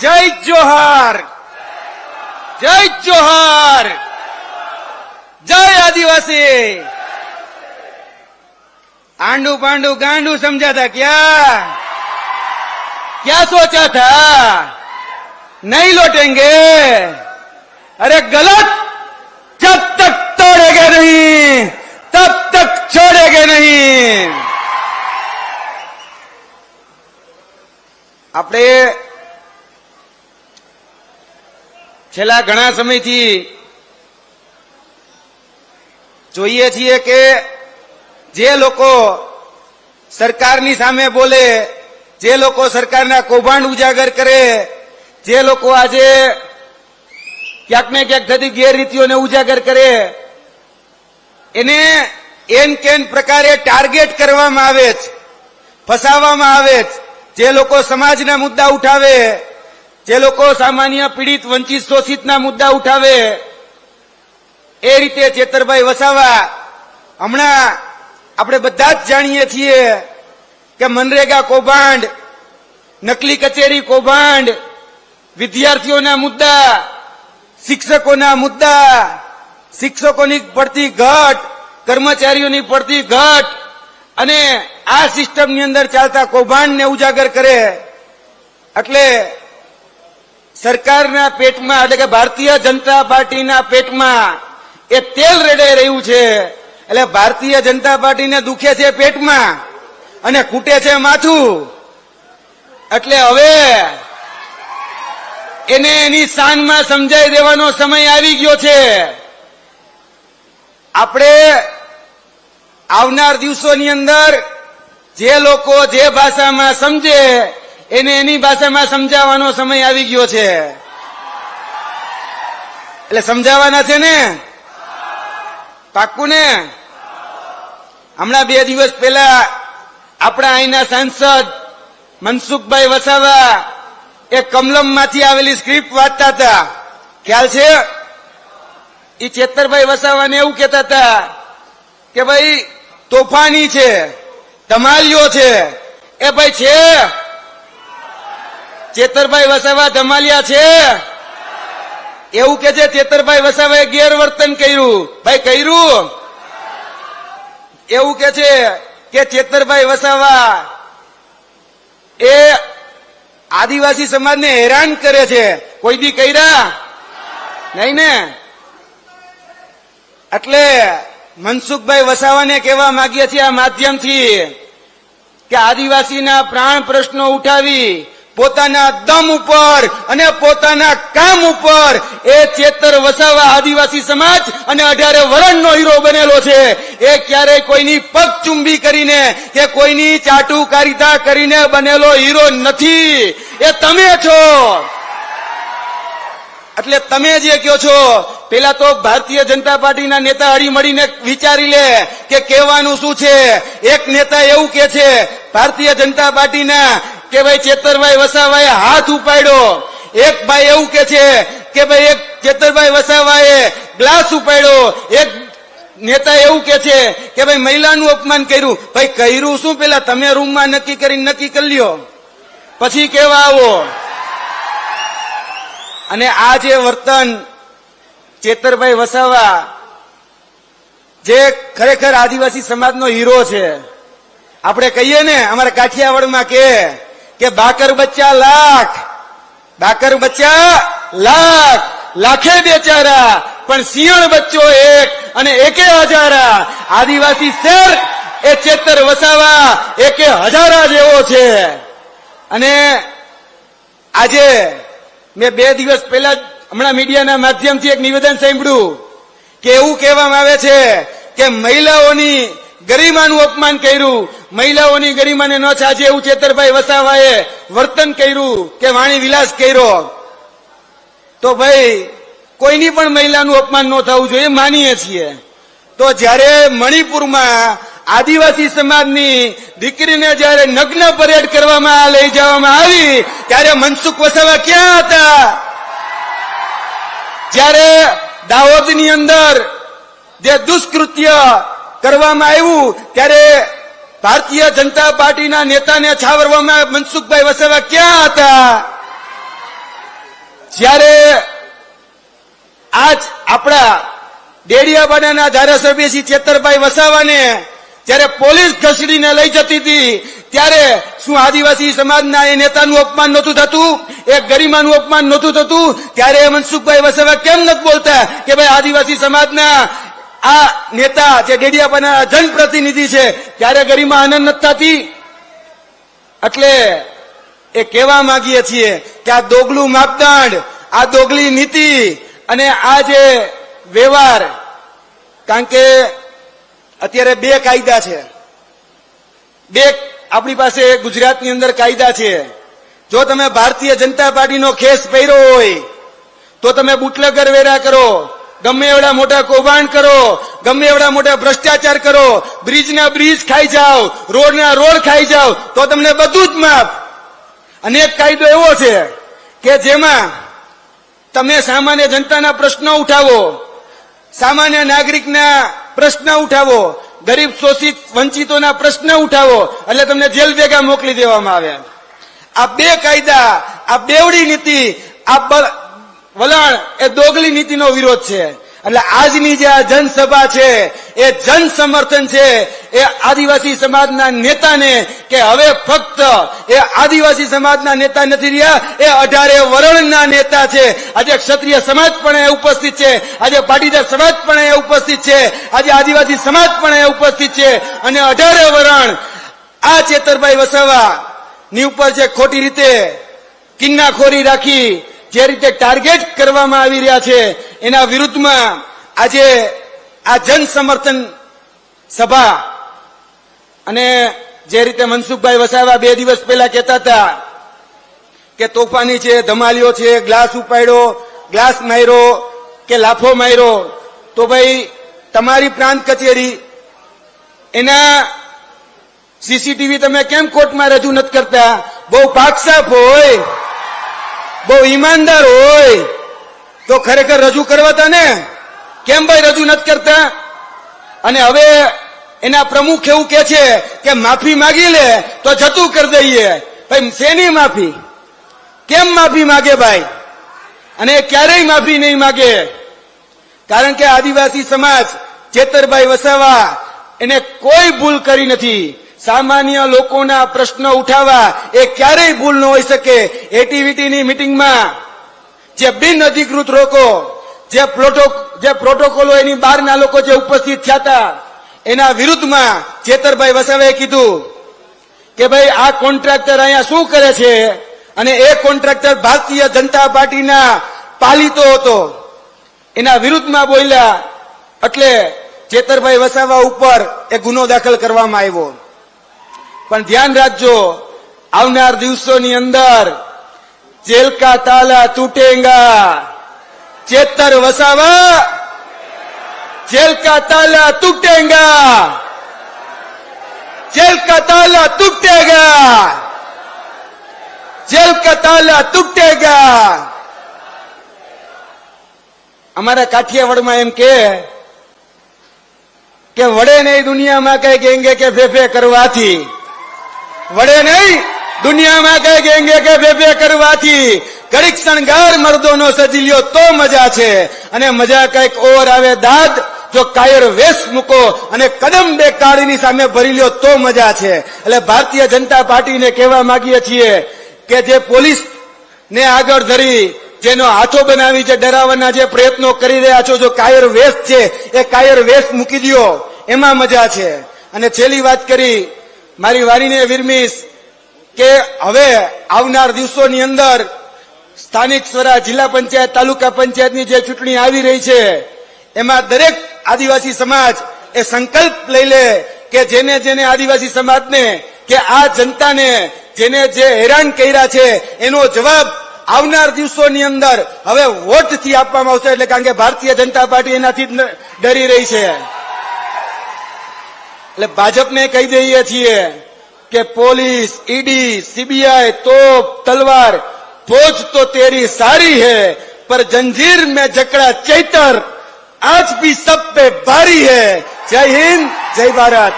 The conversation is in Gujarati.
જય જોહાર જય જોહાર જય આદિવાસી आंडू पांडू गांडू समझा था क्या क्या सोचा था नहीं लौटेंगे अरे गलत जब तक तोड़ेंगे नहीं तब तक छोड़ेंगे नहीं આપણે છેલ્લા ઘણા સમયથી જોઈએ છીએ કે જે લોકો સરકારની સામે બોલે, જે લોકો સરકારના કૌભાંડ ઉજાગર કરે, જે લોકો આજે ક્યાંક ને ક્યાંક થતી ગેરરીતિઓને ઉજાગર કરે, એને એન કેન પ્રકારે ટાર્ગેટ કરવામાં આવે છે ફસાવવામાં આવે છે જે લોકો સમાજના મુદ્દા ઉઠાવે જે લોકો સામાન્ય પીડિત, વંચિત, શોષિતના મુદ્દા ઉઠાવે, એ રીતે ચેતરભાઈ વસાવા હમણાં આપણે બધા જ જાણીએ છીએ કે મનરેગા કૌભાંડ, નકલી કચેરી કૌભાંડ, વિદ્યાર્થીઓના મુદ્દા, શિક્ષકોના મુદ્દા, શિક્ષકોની પડતી ઘટ, કર્મચારીઓની પડતી ઘટ અને આ સિસ્ટમની અંદર ચાલતા કૌભાંડને ઉજાગર કરે. એટલે સરકારના પેટમાં, એટલે કે ભારતીય જનતા પાર્ટીના પેટમાં એ તેલ રેડાઈ રહ્યું છે. એટલે ભારતીય જનતા પાર્ટીને દુખે છે પેટમાં અને કૂટે છે માથું. એટલે હવે એને એની શાનમાં સમજાઈ દેવાનો સમય આવી ગયો છે. આપણે આવનાર દિવસોની અંદર જે લોકો જે ભાષામાં સમજે એને એની ભાષામાં સમજાવવાનો સમય આવી ગયો છે. એટલે સમજાવવાના છે ને? પાક્કું ને હમણાં બે દિવસ પહેલા આપણા અહીંના સાંસદ મનસુખભાઈ વસાવા એ કમલમમાંથી આવેલી સ્ક્રિપ્ટ વાંચતા હતા. ખ્યાલ છે? એ ચેતરભાઈ વસાવાને એવું કહેતા હતા કે ભાઈ, તોફાની છે, ધમાલિયો છે. એ ભાઈ, છે? ચેતરભાઈ વસાવા ધમાલિયા છે. એવું કે છે, ચેતરભાઈ વસાવાએ ગેરવર્તન કર્યું. ભાઈ, કર્યું? એવું કે છે કે ચેતરભાઈ વસાવા એ આદિવાસી સમાજને હેરાન કરે છે. કોઈ દી કર્યા? નહીં ને? એટલે મનસુખભાઈ વસાવાને કહેવા માંગીએ છીએ આ માધ્યમથી કે આદિવાસીના પ્રાણ પ્રશ્નો ઉઠાવી પોતાના દમ ઉપર અને પોતાના કામ ઉપર એ ચેતર વસાવા આદિવાસી સમાજ અને અઢારે વરણનો હીરો બનેલો છે. એ ક્યારેય કોઈની પગ ચુંબી કરીને કે કોઈની ચાટુકારિતા કરીને બનેલો હીરો નથી. એ તમે છો. એટલે તમે જે કહો છો, પેલા તો ભારતીય જનતા પાર્ટીના નેતા હળી મળીને વિચારી લે કે કહેવાનું શું છે? એક નેતા એવું કે છે, ભારતીય જનતા પાર્ટીના કે ભાઈ ચેતરભાઈ વસાવાએ હાથ ઉપાડ્યો. એક ભાઈ એવું કે છે કે ભાઈ એક ચેતરભાઈ વસાવાએ ગ્લાસ ઉપાડ્યો. એક નેતા એવું કે છે કે ભાઈ મહિલાનું અપમાન કર્યું. ભાઈ કર્યું શું? પેલા તમે રૂમમાં નક્કી કરીને નક્કી કરી લ્યો. પછી કેવા આવો? અને આ જે વર્તન ચેતરભાઈ વસાવા, જે ખરેખર આદિવાસી સમાજનો હીરો છે. આપણે કહીએ ને, અમારા કાઠિયાવાડમાં કે કે બાકર બચ્ચા લાખ. બાકર બચ્ચા લાખ. લાખે બેચારા. પણ સિંહણ બચ્ચો એક અને એકે હજારા. આદિવાસી શેર એ ચેતર વસાવા એકે હજારા જેવો છે. અને આજે મેં બે દિવસ પહેલા હમણાં મીડિયાના માધ્યમથી એક નિવેદન સાંભળ્યું કે એવું કહેવામાં આવે છે કે મહિલાઓની ગરિમાનું અપમાન કર્યું. મહિલાઓની ગરિમાને ન છાજે એવું ચેતરભાઈ વસાવાએ વર્તન કર્યું કે વાણી વિલાસ કર્યો. તો ભાઈ, કોઈની પણ મહિલાનું અપમાન ન થવું જોઈએ માનીએ છીએ. તો જ્યારે મણિપુરમાં આદિવાસી સમાજની દીકરીને જ્યારે નગ્ન પરેડ કરવામાં લઈ જવામાં આવી, ત્યારે મનસુખ વસાવા ક્યાં હતા? જ્યારે દાહોદની અંદર જે દુષ્કૃત્ય કરવામાં આવ્યું ત્યારે ભારતીય જનતા પાર્ટીના નેતાને છાવરવામાં મનસુખભાઈ વસાવા ક્યાં હતા? જ્યારે આજ આપણા ડેડિયાપાડાના ધારાસભ્ય શ્રી ચેતરભાઈ વસાવાને જ્યારે પોલીસ ઘસડીને લઈ જતી હતી, ત્યારે શું આદિવાસી સમાજના એ નેતાનું અપમાન નહોતું થતું? એ ગરિમાનું અપમાન નહોતું થતું? ત્યારે મનસુખભાઈ વસાવા કેમ નથી બોલતા કે ભાઈ આદિવાસી સમાજના આ નેતા જે ડેડિયાપાડાના જનપ્રતિનિધિ છે ત્યારે ગરીમાં આનંદ નથી થતી એટલે એ કહેવા માંગીએ છીએ કે આ દોગલું માપદંડ, આ દોગલી નીતિ અને આ જે વ્યવહાર, કારણ કે અત્યારે બે કાયદા છે. બે આપણી પાસે ગુજરાતની અંદર કાયદા છે. જો તમે ભારતીય જનતા પાર્ટીનો ખેસ પહેર્યો હોય, તો તમે બુટલેગર વેરા કરો. ગમે એવડા મોટા કૌભાંડ કરો, ગમે એવડા મોટા ભ્રષ્ટાચાર કરો, બ્રિજના બ્રિજ ખાઈ જાઓ, રોડના રોડ ખાઈ જાઓ, તો તમને બધું જ માફ. અને એક કાયદો એવો છે કે જેમાં તમે સામાન્ય જનતાના પ્રશ્નો ઉઠાવો, સામાન્ય નાગરિકના પ્રશ્ન ઉઠાવો, ગરીબ, શોષિત, વંચિતોના પ્રશ્ન ઉઠાવો, એટલે તમને જેલ ભેગા મોકલી દેવામાં આવે. આ બે કાયદા, આ બેવડી નીતિ, આ વલણ એ દોગલી નીતિનો વિરોધ છે. એટલે આજની જે આ જનસભા છે, એ જન સમર્થન છે, એ આદિવાસી સમાજના નેતાને કે હવે ફક્ત એ આદિવાસી સમાજના નેતા નથી રહ્યા, એ અઢારે વરણના નેતા છે. આજે ક્ષત્રિય સમાજ પણ એ ઉપસ્થિત છે, આજે પાટીદાર સમાજ પણ એ ઉપસ્થિત છે, આજે આદિવાસી સમાજ પણ એ ઉપસ્થિત છે. અને અઢારે વરણ આ ચેતરભાઈ વસાવા ની ઉપર જે ખોટી રીતે કિન્નાખોરી રાખી જે રીતે ટાર્ગેટ કરવામાં આવી રહ્યા છે, એના વિરુદ્ધમાં આજે આ જન સમર્થન સભા અને જે રીતે મનસુખભાઈ વસાવા બે દિવસ પહેલા કહેતા હતા કે તોફાની છે, ધમાલીઓ છે, ગ્લાસ ઉપાડ્યો, ગ્લાસ માર્યો કે લાફો માર્યો, તો ભાઈ તમારી પ્રાંત કચેરી, એના સીસીટીવી તમે કેમ કોર્ટમાં રજૂ નથી કરતા? બહુ પાકસાફ હોય. બહુ ઈમાનદાર હોય. તો ખરેખર રજૂ કરવા ને? કેમ ભાઈ રજૂ નથી કરતા? અને હવે એના પ્રમુખ એવું કે છે કે માફી માગી લે તો જતું કરી દઈએ. ભાઈ, શેની માફી? કેમ માફી માગે ભાઈ? અને ક્યારેય માફી નહીં માગે. કારણ કે આદિવાસી સમાજ ચેતરભાઈ વસાવા એને કોઈ ભૂલ કરી નથી. સામાન્ય લોકોના પ્રશ્નો ઉઠાવવા એ ક્યારેય ભૂલ ન હોઈ શકે. એટીવીટીની મિટિંગમાં જે બિન અધિકૃત લોકો, જે પ્રોટો, જે પ્રોટોકોલો એની બહારના લોકો જે ઉપસ્થિત થયા હતા, એના વિરુદ્ધમાં ચેતરભાઈ વસાવાએ કીધું કે ભાઈ, આ કોન્ટ્રાક્ટર અહીંયા શું કરે છે? અને એ કોન્ટ્રાક્ટર ભારતીય જનતા પાર્ટીના પાલિતો હતો. એના વિરુદ્ધમાં બોલ્યા, એટલે ચેતરભાઈ વસાવા ઉપર એ ગુનો દાખલ કરવામાં આવ્યો. પણ ધ્યાન રાખજો આવનાર દિવસોની અંદર જેલ કા તાલા તૂટેગા ચેતર વસાવા જેલ કા તાલા તૂટેગા जेल का ताला टूटेगा जेल का ताला टूटेगा અમારા કાઠિયાવાડમાં એમ કે કે વડે નહીં દુનિયામાં કઈ ગેંગે કે ફેફે કરવાથી વડે નહીં. દુનિયામાં કઈ ગેંગે કે ફેફે કરવાથી ઘડીક શણગાર મર્દોનો સજી લ્યો તો મજા છે. અને મજા કંઈક ઓર આવે દાદ, જો કાયર વેશ મૂકો અને કદમ બે કાળીની સામે ભરી લ્યો તો મજા છે. એટલે ભારતીય જનતા પાર્ટીને કહેવા માંગીએ છીએ કે જે પોલીસ ને આગળ ધરી, જેનો હાથો બનાવી, જે ડરાવવાના જે પ્રયત્નો કરી રહ્યા છો, જો કાયર વેશ છે, એ કાયર વેશ મૂકી દ્યો. એમાં મજા છે. અને છેલ્લી વાત કરી મારી વારીને વિરમીશ કે હવે આવનાર દિવસોની અંદર સ્થાનિક સ્વરાજ જિલ્લા પંચાયત, તાલુકા પંચાયતની જે ચૂંટણી આવી રહી છે, એમાં દરેક આદિવાસી સમાજ એ સંકલ્પ લઈ લે કે જેને જેને આદિવાસી સમાજને કે આ જનતાને જેને જે હેરાન કર્યા છે, એનો જવાબ આવનાર દિવસોની અંદર હવે વોટથી આપવામાં આવશે, એટલે કારણ કે ભારતીય જનતા પાર્ટી એનાથી ડરી રહી છે. એટલે ભાજપને કહી દઈએ છીએ કે પોલીસ, ઈડી, સીબીઆઈ, તોપ, તલવાર, ફોજ તો તેરી સારી હે, પર જંજીર મેં જકડા ચૈતર, આજ ભી સબ પે ભારી હે. જય હિન્દ, જય ભારત.